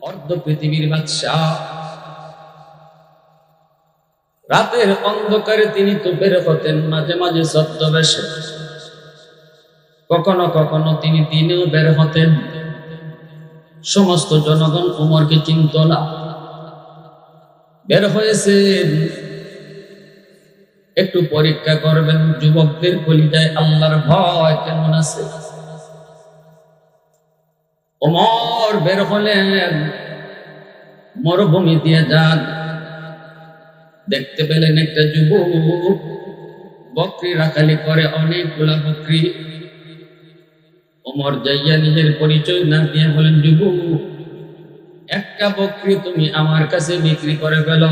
অর্ধ পৃথিবীর বাদশাহ। রাতের অন্ধকারে তিনি তো বের হতেন মাঝে মাঝে ছদ্মবেশে কখনো কখনো তিনি দিনেও বের হতেন। সমস্ত জনগণ উমরকে চিনত না। বের হয়েছেন। একটু পরীক্ষা করবেন, যুবকদের কলিজায় আল্লাহর ভয় কেমন আছে? ওমর বের হলেন। মরুভূমি দিয়ে যান। দেখতে পেলেন একটা যুবক। বকরি রাখালি করে অনেকগুলা বকরি। ওমর যাইয়া নিজের পরিচয় না দিয়ে বলেন, যুবক, একটা বকরি তুমি আমার কাছে বিক্রি করে ফেল।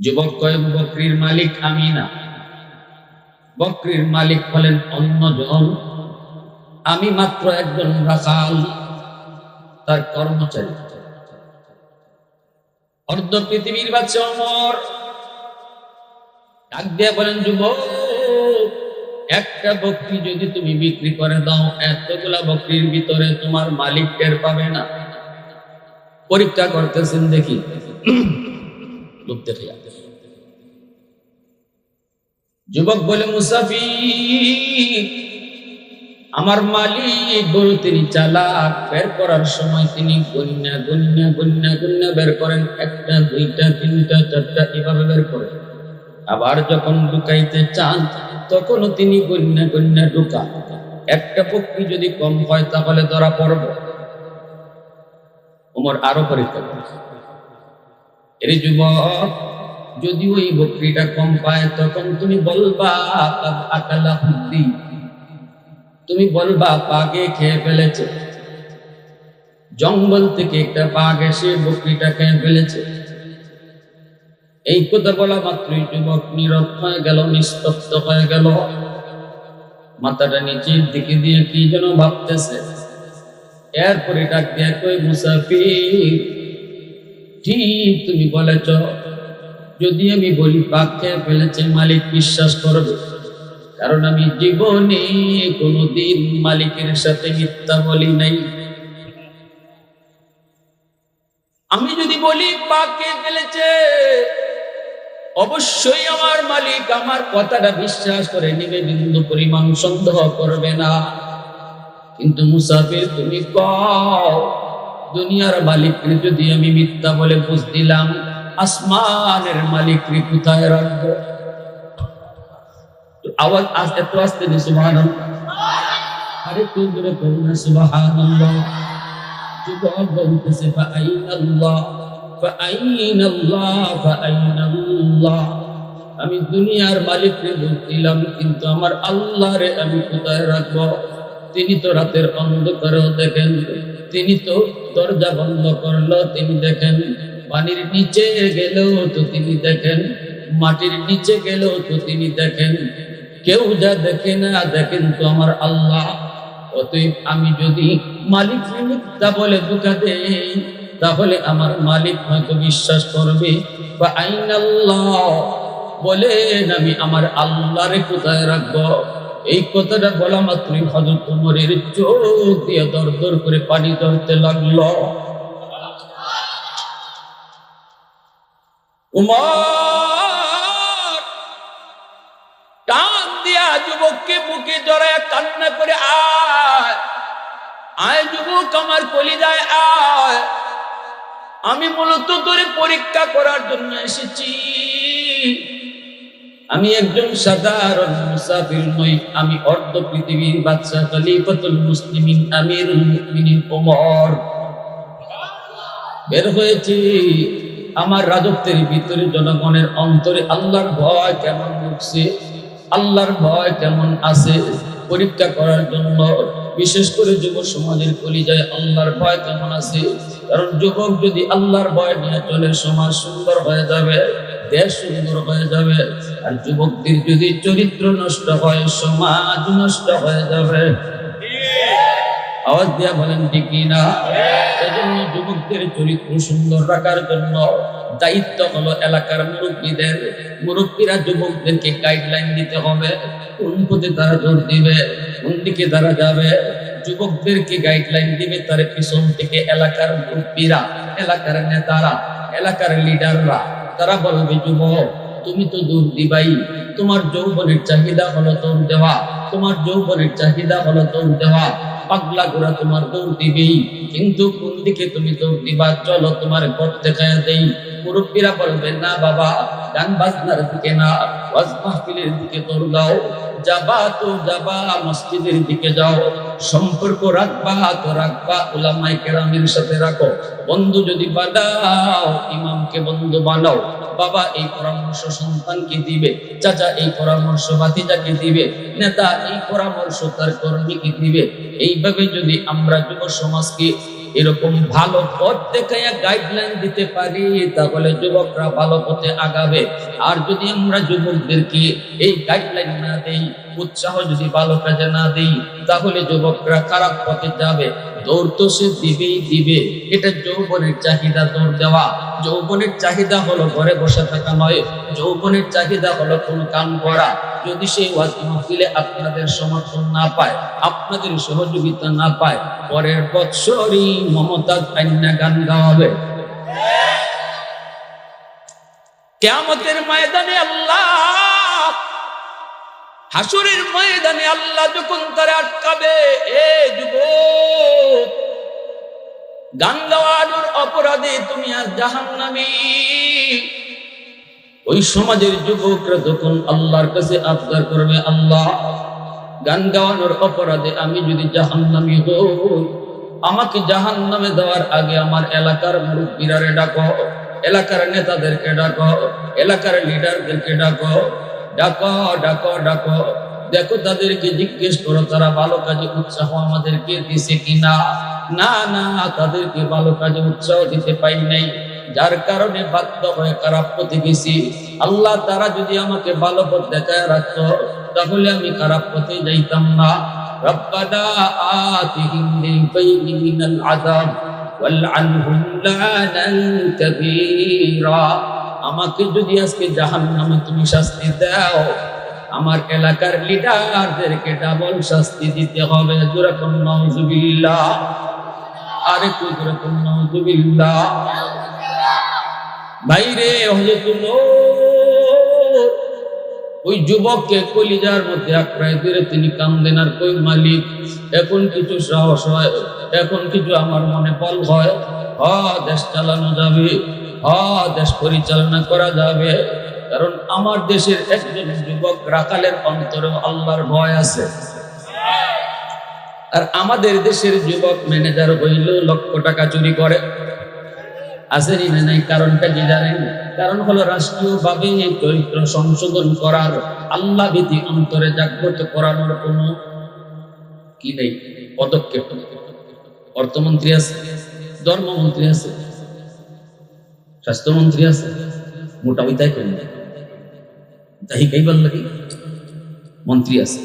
যুবক কয়, বকরির মালিক আমি না। বকরির মালিক হলেন অন্যজন। আমি মাত্র একজন রাখাল তার কর্মচারী। অর্ধ পৃথিবীর বাচ্চা অমর। ডাক দিয়ে বলেন, যুবক, একটা বকরি যদি তুমি বিক্রি করে দাও, এতগুলা বকরির ভিতরে তোমার মালিক টের পাবে না। পরীক্ষা করতেছেন দেখি। যুবক বলে, মুসাফির আমার মালিক গরু তিনি চালাক। বের করার সময় তিনি গন্যা গন্যা গন্যা গন্যা বের করেন। একটা, দুইটা, তিনটা, চারটা, এভাবে বের করেন। আবার যখন ঢুকাইতে চান, তখনও তিনি গন্যা গন্যা ঢুকা একটা পক্ষী যদি কম হয়, তাহলে ধরা পড়ব। ওমর আরও পরীক্ষা এর যুবক, যদি ওই বকরিটা কম পায়, তখন তুমি বলবা আকালা হুদ্দি তুমি বলবা পাগে খেয়ে ফেলেছে। জঙ্গল থেকে একটা বাঘ এসে বকরিটা খেয়ে ফেলেছে। এই কথা বলা মাত্রই যুবক নীরব হয়ে গেল, নিস্তব্ধ হয়ে গেল। মাথাটা নিচের দিকে দিয়ে কি যেন ভাবতেছে। এরপরে ডাক দিয়ে কই মুসাফির, ঠিক তুমি বলেছ। যদি আমি বলি পাক খেয়ে ফেলেছে, মালিক বিশ্বাস করবে। কারণ আমি জীবনে কোনোদিন মালিকের সাথে মিথ্যা বলি নাই। আমি যদি বলি, পাকে ফেলেছে? অবশ্যই আমার মালিক আমার কথাটা বিশ্বাস করে নিবে, বিন্দু পরিমাণ সন্দেহ করবে না। কিন্তু মুসাফির, তুমি কও, দুনিয়ার মালিককে যদি আমি মিথ্যা বলে বুঝ দিলাম, আসমানের মালিককে কোথায় রাখব? আওয়াজ আস্তে একটু আস্তে নি সুবহান আরে তুই দূরে করুন না সুবহান যুবক বলতেছে, ফাআইনাল্লাহ আমি দুনিয়ার মালিককে বলছিলাম কিন্তু আমার আল্লাহরে আমি কোথায় রাখব? তিনি তো রাতের অন্ধকারেও দেখেন, তিনি তো দরজা বন্ধ করল তিনি দেখেন, পানির নিচে গেলেও তো তিনি দেখেন, মাটির নিচে গেলেও তো তিনি দেখেন। কেউ যা দেখে না দেখেন তো আমার আল্লাহ। অতএব আমি যদি মালিক মিথ্যা বলে দুঃখা দেই, তাহলে আমার মালিক হয়তো বিশ্বাস করবে। বা আইন আল্লাহ বলেন আমি আমার আল্লাহরে কোথায় রাখব? এই কথাটা বলা মাত্রই হজরত উমরের চোখ দিয়ে দর দর করে পানি ধরতে লাগল। উমর, টান যুবককে বুকে জড়ায়, কান্না করে আয়। যুবক, আমার কলিজায় আয়। আমি মূলত তোরে পরীক্ষা করার জন্য এসেছি। আমি একজন সাধারণ মুসাফির নই, আমি অর্ধ পৃথিবীর বাদশা খলিফাতুল মুসলিমিন, আমিরুল মুমিনিন ওমর। বের হয়েছি। আমার রাজত্বের ভিতরে জনগণের অন্তরে আল্লাহর ভয় কেমন ঢুকছে আল্লাহর ভয় কেমন আছে পরীক্ষা করার জন্য, বিশেষ করে যুব সমাজের কলিজায় আল্লাহর ভয় কেমন আছে? কারণ যুবক যদি আল্লাহর ভয় নিয়ে চলে, সমাজ সুন্দর হয়ে যাবে, দেশ সুন্দর হয়ে যাবে, আর যুবকদের যদি চরিত্র নষ্ট হয়, সমাজ নষ্ট হয়ে যাবে। আওয়াজ দিয়া বলেন, ঠিক না এজন্য যুবকদের চরিত্র সুন্দর রাখার জন্য দায়িত্ব হলো এলাকার মুরব্বীদের, মুরব্বীরা যুবকদেরকে গাইডলাইন দিতে হবে। কোন পথে তারা জোর দিবে, কোন দিকে তারা যাবে? যুবকদেরকে গাইডলাইন দিবে তার পিছন থেকে এলাকার মুরব্বীরা, এলাকার নেতারা, এলাকার লিডাররা তারা বলবে, যুবক, তুমি তো দূর দিবাই। তোমার যৌবনের চাহিদা হলো তোর দেওয়া। তোমার যৌবনের চাহিদা হলো তোর দেওয়া। পাগলা ঘোড়া তোমার দৌড় দিবেই। কিন্তু কোন দিকে তুমি দৌড় দিবা? চলো তোমার পথ খায় দেই। মুরব্বীরা বলবে না বাবা গান বাজনার দিকে না, ওয়াজ মাহফিলের দিকে দৌড় দাও। যাবা তো যাবা, মসজিদের দিকে যাও। সম্পর্ক রাখবা তো রাখবা, উলামায়ে কেরামের সাথে রাখো। বন্ধু যদি বানাও ইমামকে বন্ধু বানাও। বাবা, এই পরামর্শ সন্তানকে দিবে, চাচা, এই পরামর্শ ভাতিজাকে দিবে, নেতা, এই পরামর্শ তার কর্মীকে দিবে। এইভাবে যদি আমরা যুব সমাজকে এরকম ভালো পথ দেখাইয়া গাইডলাইন দিতে পারি, তাহলে যুবকরা ভালো পথে আগাবে। আর যদি আমরা যুবকদেরকে এই গাইডলাইন না দেই উৎসাহ যদি ভালো কাজে না দেই, তাহলে যুবকরা খারাপ পথে যাবে। দৌড় তো সে দিবেই দিবে। এটা যৌবনের চাহিদা দৌড় দেওয়া। যৌবনের চাহিদা হলো ঘরে বসে থাকা নয়, যৌবনের চাহিদা হলো কোন কাম করা যদি সেই ওয়াজ মাহফিলে আপনাদের সমর্থন না পায়, আপনাদের সহযোগিতা না পায়, পরের বৎসরই মমতাজ আইনা গান গাওয়াবে। কেয়ামতের ময়দানে আল্লাহ হাসুরের ময়দানে আল্লাহ যখন তারা আটকাবে, এ যুবক, গান গাওয়ানোর অপরাধে তুমি আজ জাহান্নামী। ওই সমাজের যুবকরা যখন আল্লাহর কাছে আবদার করবে, আল্লাহ, গান গাওয়ানোর অপরাধে আমি যদি জাহান্নামী হই, আমাকে জাহান্নামে দেওয়ার আগে আমার এলাকার মুরব্বীরারে ডাকো, এলাকার নেতাদেরকে ডাকো, এলাকার লিডারদেরকে ডাকো ডাকো ডাকো ডাকো। দেখো তাদেরকে জিজ্ঞেস করো, তারা ভালো কাজে উৎসাহ আমাদেরকে দিছে কিনা? না না, তাদেরকে ভালো কাজে উৎসাহ দিতে পাই নাই। যার কারণে বাধ্য হয়ে খারাপ পথে গেছি। আল্লাহ তারা যদি আমাকে ভালো পথ দেখায় রাখতো, তাহলে আমি খারাপ পথে যাইতাম না। আতিহিম দিফাইনি মিনাল আযাব ওয়ালআনহুম লানান কাবীরা। আমাকে যদি আজকে জাহান নামে তুমি শাস্তি দাও, আমার এলাকার লিডারদেরকে ডাবল শাস্তি দিতে হবে। জোরাকুন, নাউজুবিল্লাহ। আরে কই জোরাকুন, নাউজুবিল্লাহ। বাইরে হজরতুল ওই যুবককে কলিজার মধ্যে আক্রায় করে তিনি কান্দেন আর কই, মালিক, এখন কিছু সাহস হয়, এখন কিছু আমার মনে বল হয়। দেশ চালানো যাবে। দেশ পরিচালনা করা যাবে। কারণ আমার দেশের একজন যুবক রাখালের অন্তরে আল্লাহর ভয় আছে। আর আমাদের দেশের যুবক ম্যানেজার হইল লক্ষ টাকা চুরি করে। আসেনি না নাই? কারণটা কি জানেন? কারণ হলো রাষ্ট্রীয় ভাবে চরিত্র সংশোধন করার আল্লাহ ভীতি অন্তরে জাগ্রত করানোর কোন কি নেই? পদক্ষেপ। অর্থমন্ত্রী আছে, ধর্মমন্ত্রী আছে। স্বাস্থ্যমন্ত্রী আছে, মোটা ওই তাই কেন তাই কাইবার লাগে মন্ত্রী আছে।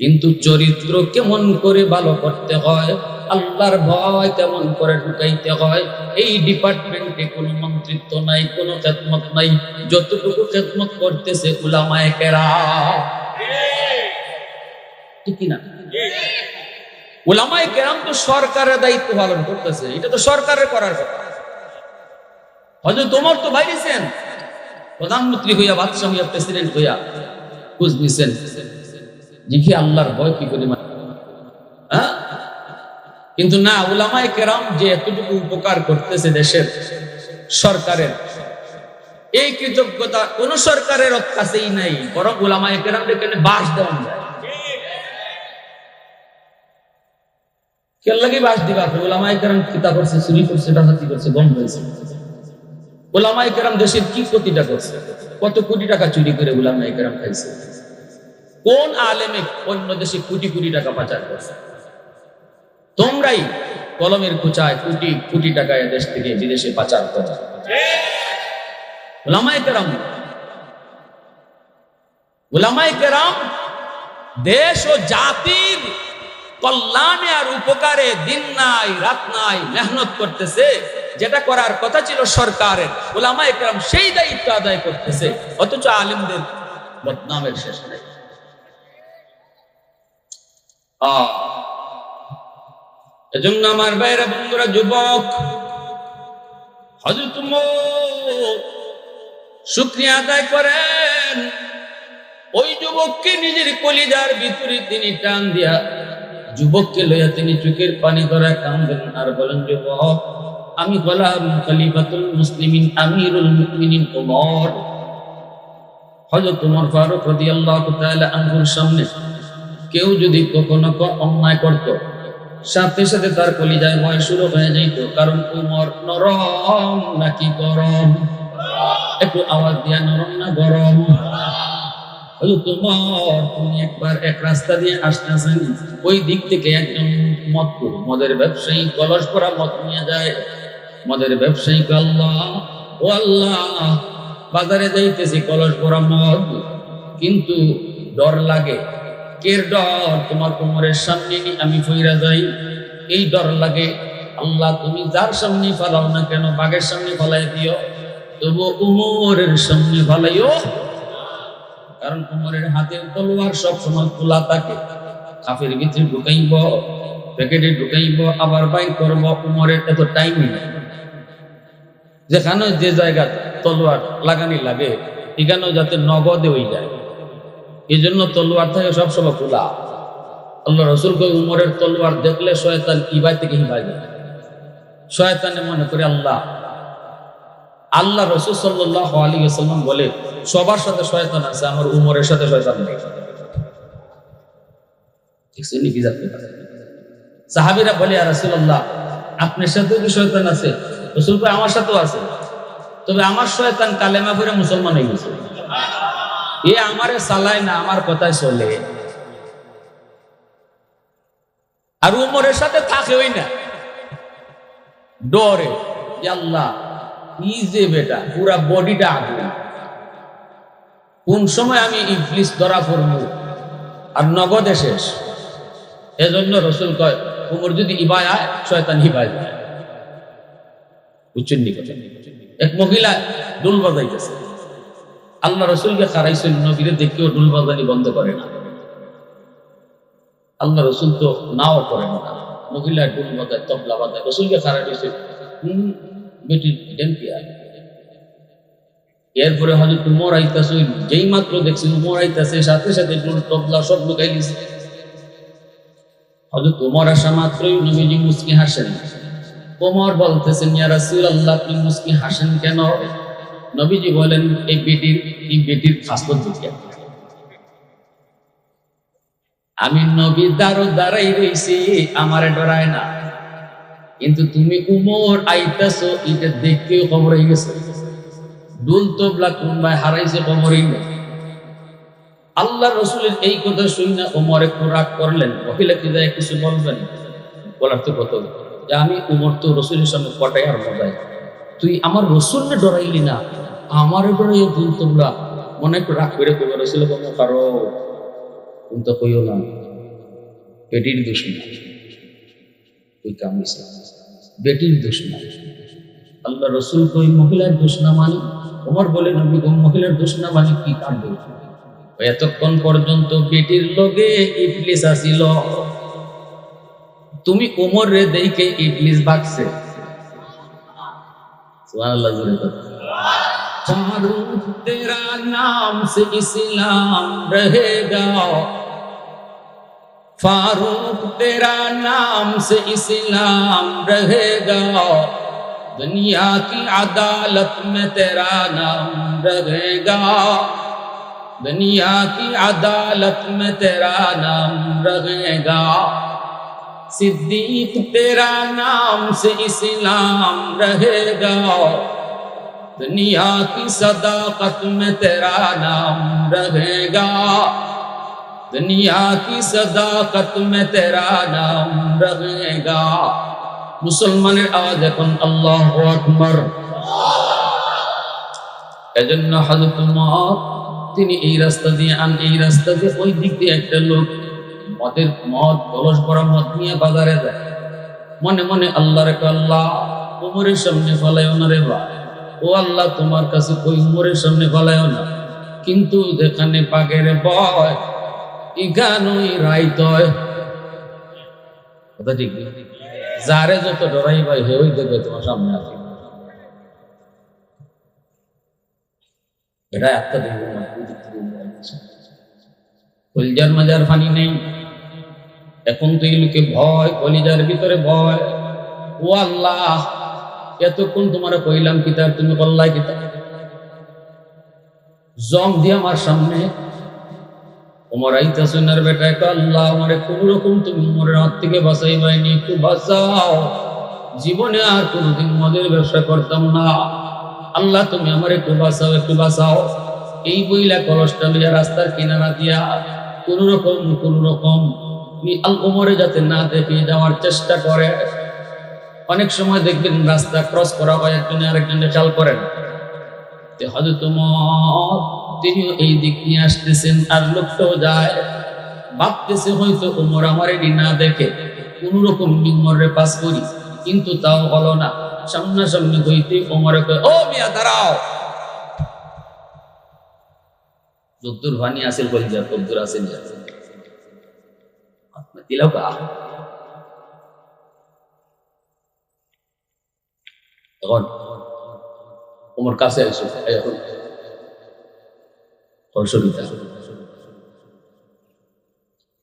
কিন্তু চরিত্র কেমন করে ভালো করতে হয়, আল্লাহর ভয় কেমন করে ঢুকাইতে হয়, এই ডিপার্টমেন্টে কোনো মন্ত্রিত্ব নাই, কোনো খেদমত নাই, যতটুকু খেদমত করতেছে উলামায়ে কেরা ঠিক না উলামায়ে কেরাম তো সরকারের দায়িত্ব পালন করতেছে, এটা তো সরকারের করার কথা। হয়তো তোমার তো ভাই বাইরেছেন প্রধানমন্ত্রী হইয়া, বাদশাহ হইয়া, প্রেসিডেন্ট হইয়া বুঝ নিছেন। জিখি আল্লাহর ভয় কি করে মানে। হ্যাঁ? কিন্তু না, উলামায়ে কেরাম যে এতটুকু উপকার করতেছে দেশের, সরকারের, এই কৃতজ্ঞতা কোন সরকারের কাছেই নাই, বরং উলামায়ে কেরাম এখানে বাস দেওয়া যায়? কেন লাগে বাস দিবা ওলামায়ে কেরাম কিতাব করছে চুরি করছে, ডাকাতি করছে, বন্ধ হয়েছে। ওলামায়ে কেরাম দেশের কি ক্ষতিটা করছে? কত কোটি টাকা চুরি করে ওলামায়ে কেরাম খাইছে? কোন আলেমে অন্য দেশে কোটি কোটি টাকা পাচার করছে? তোমরাই কলমের কুচায় কোটি কোটি টাকা দেশ থেকে বিদেশে পাচার করো। ওলামায়ে কেরাম ওলামায়ে কেরাম দেশ ও জাতির কল্যাণে আর উপকারে দিন নাই, রাত নাই, মেহনত করতেছে। যেটা করার কথা ছিল সরকারের। ওলামা একরাম সেই দায়িত্ব আদায় করতেছে। অথচ আলিমদের বদনামের শেষ নেই। এজন্য আমার বাইরে বন্ধুরা, যুবক আদায় করেন। ওই যুবককে নিজের কলিজার ভিতরে তিনি টান দিয়া যুবককে লইয়া তিনি চোখের পানি করা কান্দেন আর বলেন, যুবক আমি গোলাম খলিফাতুল মুসলিমিন, আমিরুল ওমর। হযরত ওমর ফারুক রাদিয়াল্লাহু তাআলা আনহুর সামনে কেউ যদি কখনো অন্যায় করত, সাথে সাথে তার কলিজায় ভয় শুরু হয়ে যাইত, কারণ উমর নরম নাকি গরম? একটু আওয়াজ দিয়া নরম না গরম? তোমার তুমি একবার এক রাস্তা দিয়ে আসতেছেন, ওই দিক থেকে একজন মদ মদের ব্যবসায়ী, কলস করা মদ নিয়ে যায়। মদের ব্যবসায়ী আল্লাহ, ও আল্লাহ, বাজারে যাইতেছি কলস করা মদ, কিন্তু ডর লাগে। কের ডর? তোমার কোমরের সামনে আমি ফইরা যাই। এই ডর লাগে, আল্লাহ তুমি যার সামনে ফালাও না কেন, বাঘের সামনে ফালাই দিও। তবু উমরের সামনে ফালাইও। কারণ উমরের হাতের তলোয়ার সব সময় খোলা থাকে। কাফের ভিতরে ঢুকাইব, প্যাকেটে ঢুকাইব, আবার বাইর করব, উমরের এত টাইম নেই। যেখানে যে জায়গা তলোয়ার লাগানি লাগে, এখানেও যাতে নগদে হয়ে যায়। এই জন্য তলোয়ার থাকে সবসময় খোলা। আল্লাহ রসুল কই উমরের তলোয়ার দেখলে শয়তান ইবাই থেকে হিবাই শয়তানে মনে করে আল্লাহ। আল্লাহ রসুল সাল্লাহ আলী সাল্লাম বলে, সবার সাথে শয়তান আছে, আমার উমরের সাথে শয়তান নেই? সাহাবীরা বলে আর রাসূলুল্লাহ, আপনার সাথে কি শয়তান আছে? রসুল কয় আমার সাথেও আছে। তবে আমার শয়তান কালেমা করে মুসলমান হয়ে গেছে। এ আমারে চালায় না, আমার কথায় চলে। আর উমরের সাথে থাকেই না। ডরে আল্লাহ যে বেটা, পুরা বডিটা আগুন কোন সময় আমি ইবলিস ধরা পড়ব? আর নগদে শেষ। এজন্য রসুল কয়, উমর যদি ইবায় আয় শয়তান হিবায় যায় বুঝছেন নি এক মহিলা ডুল বাজাইতেছে। আল্লাহ রসুলকে খারাইছেন নবীরে দেখেও ডুল বাজানি বন্ধ করে না। আল্লাহ রসুল তো নাও করেন না। মহিলা ডুল বাজায়, তবলা বাজায়। রসুলকে খারাই দিয়েছে। বেটি দেন এরপরে হয়তো উমর আইতাছে যেই মাত্র দেখছি উমর আইতাছে, সাথে সাথে ডুল তবলা সব লুকাই দিছে। হয়তো তোমার আসা মাত্রই নবীজি মুসকি হাসেন। ওমর বলতেছেন, ইয়া রাসূলুল্লাহ আপনি মুসকি হাসেন কেন নবীজি বলেন, এই বেটির এই বেটির খাসলত দুটিয়া আমি নবী দারো দাঁড়াই রইছি আমারে ডরায় না। কিন্তু তুমি উমর আইতাছো, এটা দেখতেও খবর হয়ে গেছে। ডুল তবলা কোনবাই হারাইছে খবরই নেই আল্লাহ রসুলের এই কথা শুনে না ওমর একটু রাগ করলেন। মহিলাকে যায় কিছু বলবেন? বলার তো কত আমি উমর তো রসুলের সামনে কটাই আর মজাই তুই আমার রসুলকে ডরাইলি না, আমার ডরাই ভুল তোমরা মনে রাগ করে কইবে রসুল কোনো কারও তুমি তো কইও না, বেটির দুশ্মন ওই কাম হইছে। বেটির দুশ্মন আল্লাহ রসুল কই, মহিলার দোষ না মানে? ওমর বলে, নবী গো, মহিলার দোষ না মানে কি কাণ্ড এতক্ষণ পর্যন্ত বেটির লগে ইবলিস আসিল। তুমি উমর রে দেখে ইবলিস ভাগছে সুবহানাল্লাহ জোরে বলো। फारूक तेरा नाम से इस्लाम रहेगा फारूक तेरा नाम से इस्लाम रहेगा दुनिया की अदालत में तेरा नाम रहेगा दुनिया की अदालत में तेरा नाम रहेगा सिद्दीक तेरा नाम से इस्लाम रहेगा दुनिया की सदाकत में तेरा नाम रहेगा दुनिया की सदाकत में तेरा नाम रहेगा মুসলমানের আওয়াজ এখন আল্লাহ আকবর এজন্য হযরত উমর তিনি এই রাস্তা দিয়ে আন এই রাস্তা দিয়ে ওই দিক দিয়ে একটা লোক মদের মদ কলস ভরা মদ নিয়ে বাজারে যায়। মনে মনে আল্লাহ রেখে আল্লাহ, উমরের সামনে ফলাইও না রে ভাই। ও আল্লাহ, তোমার কাছে কই উমরের সামনে ফলাইও না। কিন্তু যেখানে পাগের বয়, ইগানুই রাইতয় যারে যত ডরাই ভাই দেখবে তোমার সামনে আছে। এটা একটা কলিজার মাজার ফানি নেই। এখন তো এগুলোকে ভয়, কলিজার ভিতরে ভয়। ও আল্লাহ, এতক্ষণ তোমার কইলাম কিতাব তুমি কল্লাই কিতাব জম দিয়ে আমার সামনে। ওমর আইতাসুনার বেটা, এক আল্লাহ আমারে কোন রকম তুমি উমরের হাত থেকে বাঁচাই পাইনি একটু বাঁচাও। জীবনে আর কোনোদিন মদের ব্যবসা করতাম না। আল্লাহ, তুমি আমার একটু বাঁচাও একটু বাঁচাও। এই বইলা কলসটা লইয়া রাস্তার কিনারা দিয়া কোন রকম কোন রকম আল ওমরে যাতে না দেখে যাওয়ার চেষ্টা করে, অনেক সময় দেখবেন রাস্তা ক্রস করা হয়, একজনে আরেকজনে খেয়াল করেন। তে হযরত ওমর তিনিও এই দিক নিয়ে আসতেছেন, আর লোকটাও যায়। ভাবতেছে হয়তো ওমর আমার এটি না দেখে কোন রকম নিমরে পাস করি, কিন্তু তাও হলো না। সামনাসামনি হইতে ওমরে ও মিয়া, দাঁড়াও। যদ্দুর ভানি আসেল বলি যা তদ্দুর আসেন যা। দিলাও কা তখন ওমর কাছে আইসো এখন কলসবিতা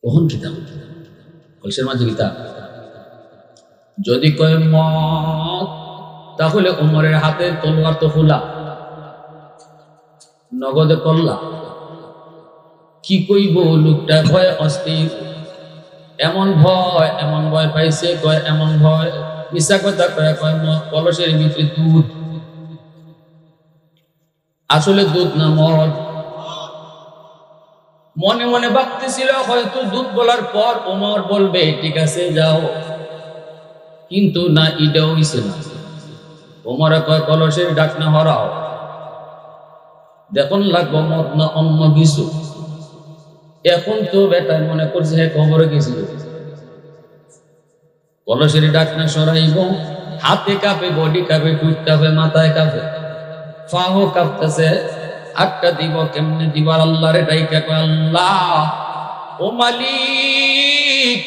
কখন কিতাব কলসের মাঝে কিতাব যদি কয় মত তাহলে ওমরের হাতে তলোয়ার তো খোলা নগদে করলা কি কইব লোকটা? ভয় অস্থির। এমন ভয় এমন ভয় পাইছে, কয়, এমন ভয়। মিশা কথা কয় কয় কলসের ভিতরে দুধ। আসলে দুধ না মদ। মনে মনে ভাবতেছিল, হয়তো দুধ বলার পর ওমর বলবে, ঠিক আছে, যাও। কিন্তু না, এটাও হইছে না। ওমর কয়, কলসের ডাক না হরাও। দেখুন লাগবো মদ না অন্য কিছু। এখন তো বেটা মনে করছে হ্যাঁ খবরে গেছিল কলসের ডাক না সরাইব, হাতে কাঁপে বডি কাঁপে টুট কাঁপে, মাথায় কাঁপে। ফাও কাঁপতেছে, আটটা দিব কেমনে দিবার আল্লাহরে ডাইকা কয়, আল্লাহ, ও মালিক,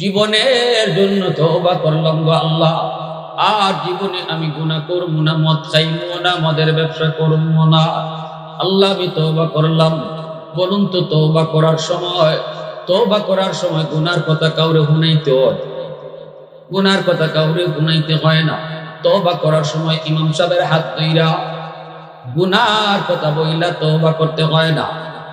জীবনের জন্য তওবা করলাম গো আল্লাহ। আর জীবনে আমি গুনাহ করব না, মদ খাইব না, মদের ব্যবসা করব না। আল্লাহ আমি তওবা করলাম। বলুন তো তওবা করার সময়, তওবা করার সময় গুনার কথা কাউরে শুনাইতে হয়? গুনার কথা কাউরে শুনাইতে হয় না। তওবা করার সময় ইমাম সাহেবের হাত ধইরা গুনার কথা বইলা তওবা করতে হয় না।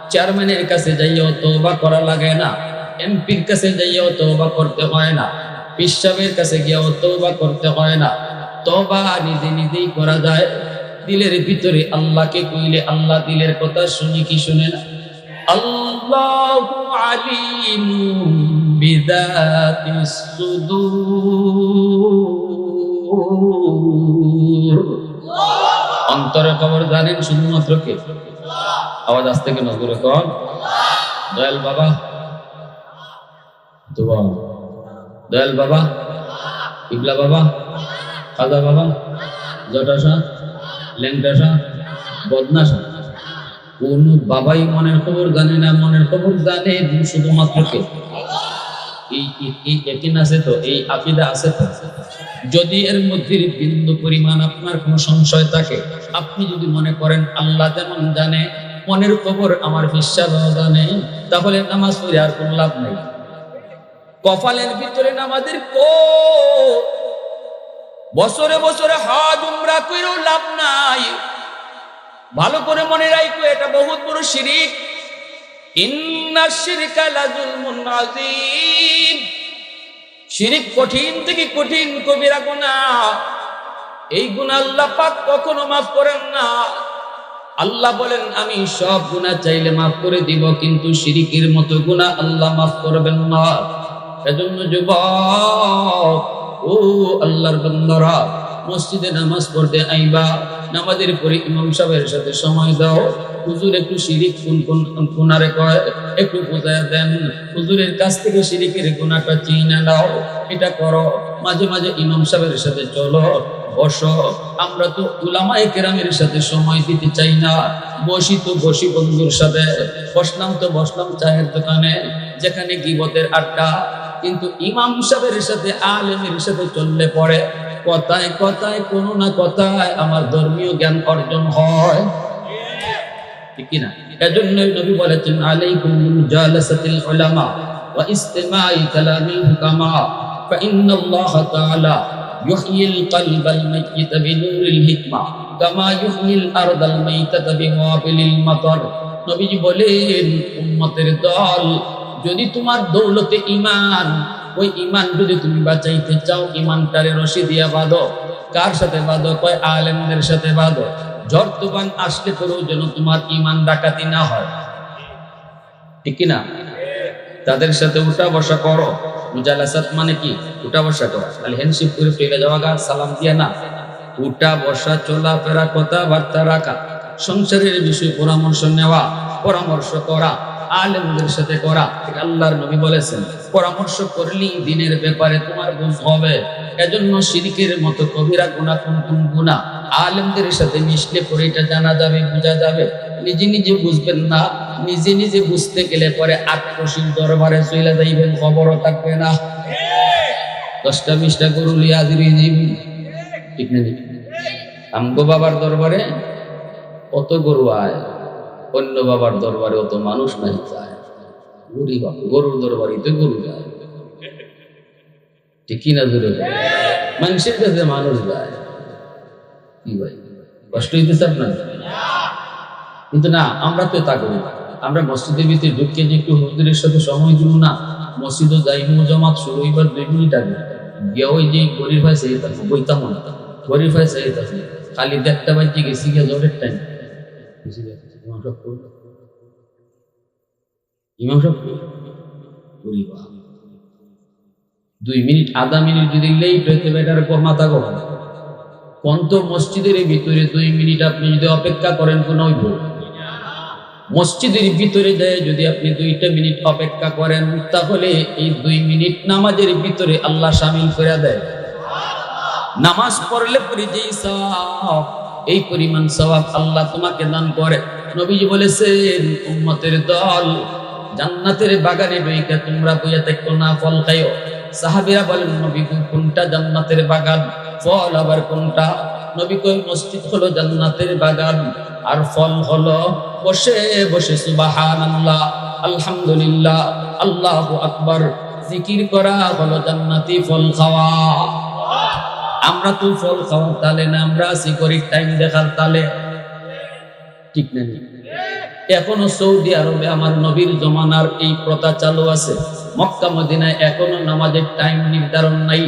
চেয়ারম্যানের কাছে যাইও তওবা করা লাগে না। এমপির কাছে যাইও তওবা করতে হয় না। পিসাবের কাছে গিয়েও তওবা করতে হয় না। তওবা নিজে নিজেই করা যায়। দিলের ভিতরে আল্লাহকে কইলে আল্লাহ দিলের কথা শুনি কি শুনে না? আল্লাহু আলিমুম বিদাতিস সুদূর। অন্তরের খবর জানেন শুধুমাত্র কে? আওয়াজ আসতে কেন করে। কন দয়াল বাবা। দোয়া। দয়াল বাবা। ইবলা বাবা। খাজা বাবা। জটাশা। ল্যাংটাশা। বদনাশা। কোন বাবাই মনের খবর জানে না, মনের খবর জানে শুধুমাত্র কে? এই আছে তো, এই আকিদা আছে তো। যদি এর মধ্যে বিন্দু পরিমাণ আপনার কোনো সংশয় থাকে, আপনি যদি মনে করেন আল্লাহ যেমন জানে, মনের খবর আমার বিশ্বাস জানে, তাহলে নামাজ পড়ে আর কোনো লাভ নেই। কপালের ভিতরে নামাজের কো বছরে বছরে হাজ উমরা করেও লাভ নাই। ভালো করে মনে রাখো, এটা বহুত বড় শিরিক। ইন্না শিরকা কঠিন থেকে কঠিন কবিরা গুনাহ। এই গুনাহ আল্লাহ পাক কখনো মাফ করেন না। আল্লাহ বলেন, আমি সব গুনাহ চাইলে মাফ করে দিব, কিন্তু শিরিকের মতো গুনাহ আল্লাহ মাফ করবেন না। এজন্য যুবক, ও আল্লাহর বান্দারা মসজিদে নামাজ পড়তে আইবা, নামাজের পরে ইমাম সাহেবের সাথে সময় দাও। হুজুর একটু শিরিক কোন কোন কোনারে কয়? একটু বোঝায় দেন। হুজুরের কাছ থেকে শিরিকের গুণাটা চিনে নাও। এটা করো। মাঝে মাঝে ইমাম সাহেবের সাথে চলো, বসো। আমরা তো উলামায়ে কেরামের সাথে সময় দিতে চাই না। বসি তো বসি বন্ধুর সাথে। বসলাম তো বসলাম চায়ের দোকানে, যেখানে গিবতের আড্ডা। কিন্তু ইমাম সাহেবের সাথে, আলেমের সাথে চললে পরে কথায় কথায় কোনো না কথায় আমার ধর্মীয় জ্ঞান অর্জন হয় ঠিক কিনা এজন্যই নবী বলেছেন আলাইকুম জালাসাতিল উলামা ওয়া ইস্তিমাই কালামিল হুকামা فإن الله تعالى يحيي القلب الميت بنور الحكمة كما يحيي الأرض الميتة بوابل المطر নবীজি বলেন উম্মতের দল যদি তোমার দৌলতে ইমান ওই ইমান যদি তুমি বাঁচাইতে চাও ইমানটারে রশি দিয়া বাঁধো। কার সাথে বাঁধো? কয় আলেমদের সাথে বাঁধো। ঝড় তুফান আসলে পরেও যেন তোমার ইমান ডাকাতি না হয়। ঠিক না? তাদের সাথে উঠা বসা করো। মুজালাসাত মানে কি? উঠা বসা করো। তাহলে হ্যান্ডশিপ করে ফেলে যাওয়া গা, সালাম দিয়া না। উঠা বসা চলা ফেরা কথাবার্তা রাখা, সংসারের বিষয়ে পরামর্শ নেওয়া, পরামর্শ করা আলেমদের সাথে করা। আল্লাহর নবী বলেছেন। পরামর্শ করলেই দিনের ব্যাপারে তোমার বুঝ হবে। এজন্য শিরিকের মতো কবিরা গুণা কোন গুণা আলেমদের সাথে মিশলে পরে এটা জানা যাবে, বোঝা যাবে। নিজে নিজে বুঝবেন না। নিজে নিজে বুঝতে গেলে পরে আক্রোশীর দরবারে চলে যাইবেন, খবরও থাকবে না। দশটা বিশটা গরু লিয়া আমগো বাবার দরবারে কত গরু আয়? অন্য বাবার দরবারে অত মানুষ নাই যায়। গরিব গরুর দরবারে তো গরু যায়। ঠিক কিনা দূরে মানুষের কাছে মানুষ যায়। কি ভাই, কষ্ট হইতেছে আপনার? কিন্তু না, আমরা তো তা করি। আমরা মসজিদের ভিতরে ঢুকে যে একটু হুজুরের সাথে সময় দিব না, মসজিদও যাইমু, জমাত শুরু হইবার দুই মিনিট আগে। গিয়া ওই যে গরিব ভাই সেই থাকব বইতাম না। গরিব ভাই সেই থাকব খালি দেখতে পাচ্ছি গেছি গিয়া জোরের টাইম ইমাম সাহেব কই? ইমাম সাহেব বাপ। দুই মিনিট, আধা মিনিট যদি লেট হইতে বেটার পর মাথা গরম পন্ত মসজিদের ভিতরে দুই মিনিট আপনি যদি অপেক্ষা করেন কোন হইব মসজিদের ভিতরে যায় যদি আপনি দুইটা মিনিট অপেক্ষা করেন, তাহলে এই দুই মিনিট নামাজের ভিতরে আল্লাহ সামিল করে দেয় নামাজ পড়লে পরে যেই সওয়াব এই পরিমাণ সওয়াব আল্লাহ তোমাকে দান করে। নবীজি বলেছেন, উম্মতের দল জান্নাতের বাগানে বইকে তোমরা বইয়া দেখো না, ফল খাইও। সাহাবিরা বলেন, নবী কোনটা জান্নাতের বাগান? ফল আবার কোনটা? নবী কই, মসজিদ হলো জান্নাতের বাগান, আর ফল হলো বসে বসে, সুবহানাল্লাহ, আলহামদুলিল্লাহ, আল্লাহু আকবার। জিকির করা হলো জান্নাতি ফল খাওয়া। আমরা তো ফল খাওয়ার তালে না, আমরা আছি করি টাইম দেখার তালে। ঠিক না এখনও সৌদি আরবে আমার নবীর জমানার এই প্রথা চালু আছে। মক্কা, মদিনায় এখনও নামাজের টাইম নির্ধারণ নাই।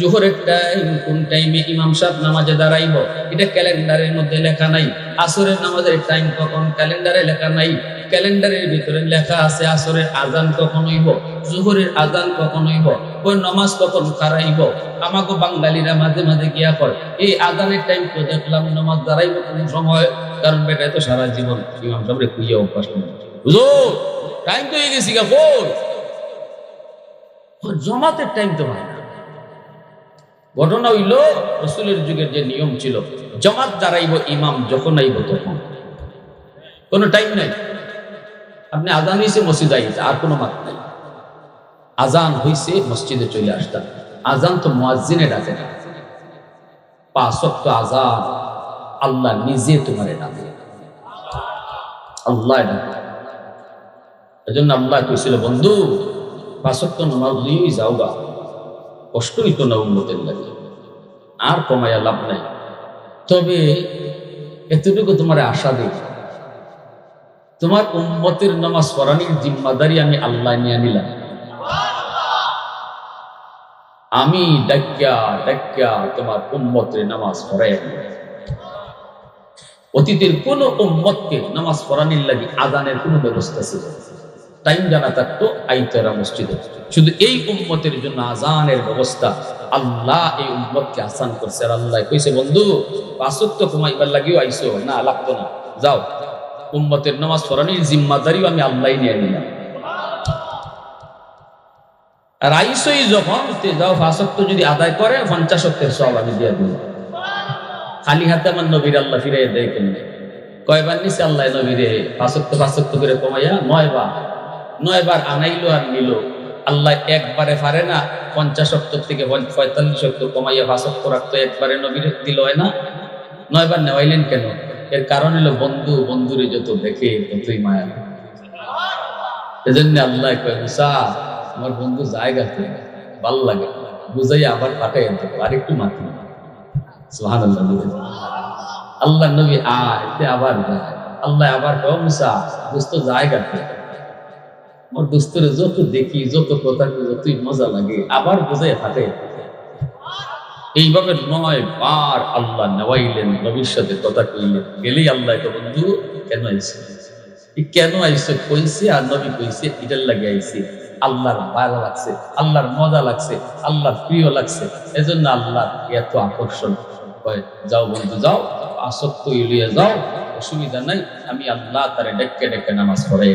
জোহরের টাইম কোন টাইমে ইমাম সাহেব নামাজে দাঁড়াইব, এটা ক্যালেন্ডারের মধ্যে লেখা নাই। আসরের নামাজের টাইম কখন? ক্যালেন্ডারে লেখা নাই। ক্যালেন্ডারের ভিতরে লেখা আছে, আসরের আজান কখন হইব? জোহরের আজান কখন হইব? কোন নামাজ কখন খারাইব আমাকে বাঙালিরা মাঝে মাঝে গিয়া কয়, এই আদানের টাইম তো দেখলাম নামাজ দাঁড়াইব কোন সময়? কারণ বেটায় তো সারা জীবন ইমাম সাহেব খুঁজে অভ্যাস হুজুর টাইম তো হয়ে গেছি গা জমাতের টাইম তো হয় না। ঘটনা হইল, রসুলের যুগের যে নিয়ম ছিল, জমাত দাঁড়াইব, ইমাম যখন আইব তখন। কোনো টাইম নাই। আপনি আজান হয়েছে মসজিদ আইছে, আর কোনো মাত নাই। আজান হইছে, মসজিদে চলে আসতাম। আজান তো মুয়াজ্জিনে ডাকে না। পাঁচ ওয়াক্ত আজান আল্লাহ নিজে তোমারে ডাকে। আল্লাহ এজন্য আল্লাহ কইছিল, বন্ধু, পাঁচ ওয়াক্ত নামাজ লইই যাও গা। কষ্টই তো না উন্নতের লাগে। আর কমাইয়া লাভ নাই। তবে এতটুকু তোমার আশা দিই। তোমার উম্মতের নামাজ পড়ানির জিম্মাদারি আমি আল্লাহ নিয়ে নিলাম। আমি ডাক্যা ডাক্যা তোমার উম্মতের নামাজ পড়াই অতীতের কোন উম্মতকে নামাজ পড়ানির লাগি আজানের কোনো ব্যবস্থা ছিল টাইম জানা থাকতো আইতারা মসজিদে। শুধু এই উম্মতের জন্য আজানের ব্যবস্থা আল্লাহ এই উম্মতকে আসান করছে আর আল্লাহ কইছে, বন্ধু পাঁচত্ব কমাইবার লাগিও আইসো, না, লাগতো না। যাও, উম্মতের নামাজ পড়ানির জিম্মাদারিও আমি আল্লাহ নিয়ে নিলাম। আর আইসই যখন যাও ফাঁসক্ত যদি আদায় করে পঞ্চাশক্তের সব আমি দিয়ে দিব। খালি হাতে আমার নবীর আল্লাহ ফিরে দেয় কেন কয়বার নিছে আল্লাহ নবীরে? পাঁচক্ত পাঁচক্ত করে কমাইয়া নয় বার নয় বার আনাইলো আর নিল। আল্লাহ একবারে পারে না পঞ্চাশ অক্টর থেকে পঁয়তাল্লিশ অক্টর কমাইয়া পাঁচক্ত রাখতো, একবারে নবীর দিল হয় না। নয় নয়বার নেওয়াইলেন কেন? এর কারণ হলো বন্ধু, বন্ধুরে যত দেখে ততই মায়া এজন্য আল্লাহ কয়, মুসা আমার বন্ধু জায়গাতে ভালো লাগে। বুঝাই আবার পাঠাই দেবো আর একটু মাতি। সুহান আল্লাহ নবী আয় আবার আল্লাহ আবার কয় মুসা, দোস্ত জায়গাতে আমার দোস্তরে যত দেখি, যত কথা যতই মজা লাগে, আবার বুঝাই হাতে এইভাবে নয় বার আল্লাহ নেওয়াইলেন, ভবিষ্যতে কথা কইলেন। গেলেই আল্লাহ তো বন্ধু, কেন এই কেন আইছে কইছে আর নবী কইছে, এটার লাগে আইছে আল্লাহর ভালো লাগছে, আল্লাহর মজা লাগছে, আল্লাহর প্রিয় লাগছে, এজন্য আল্লাহ এত আকর্ষণ হয়। যাও বন্ধু, যাও, আসক্ত ইলিয়ে যাও, অসুবিধা নাই, আমি আল্লাহ তারে ডেকে ডেকে নামাজ পড়াই।